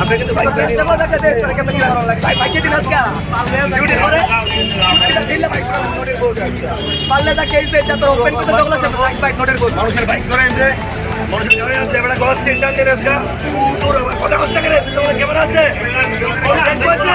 আপনি কিন্তু পারলে তাকে এই যে এটা তো ওপেন করতে দোকান আছে বাইক বাইক নোটের গোল মানুষের বাইক ধরে এসে মানুষের যাবে আছে বড় গস সেন্টার কে রেসকা তোর কথা হচ্ছে করে তোমার ক্যামেরা আছে দেখব আছে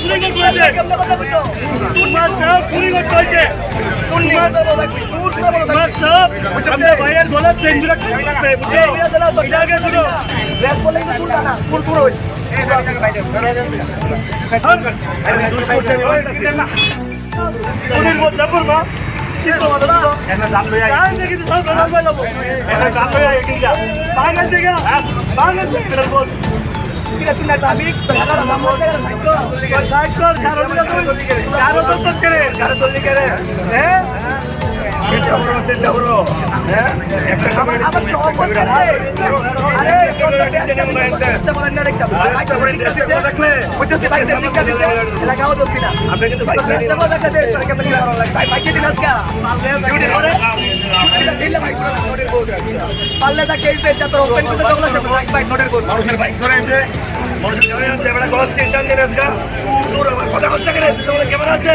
চুরি করতে তোমার সব চুরি করতে হয়েছে তোমার সব আমরা ভাইয়ের গলার চেঞ্জ রাখতে বুঝলে আগে শুনো ফুল ফুল হয়েছে বাংলাদেশ সাইকেল সাইকেল সাইকেল পারলে তাকে এই পেজটা তোর ওপেন করতে তখন সে বাইক বাইক নোটের করবে মানুষের বাইক ধরে এসে মানুষের ক্যামেরা আছে এবারে গস সিস্টেম দিয়ে আসগা দূর কথা বলতে গেলে ক্যামেরা আছে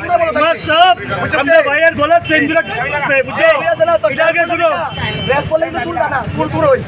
আমরা ভাইয়ের গলার চেন দিলে বুঝছ এটা আগে শুনো। ড্রেস করলে কিন্তু তুলতা না ফুল পুরো হই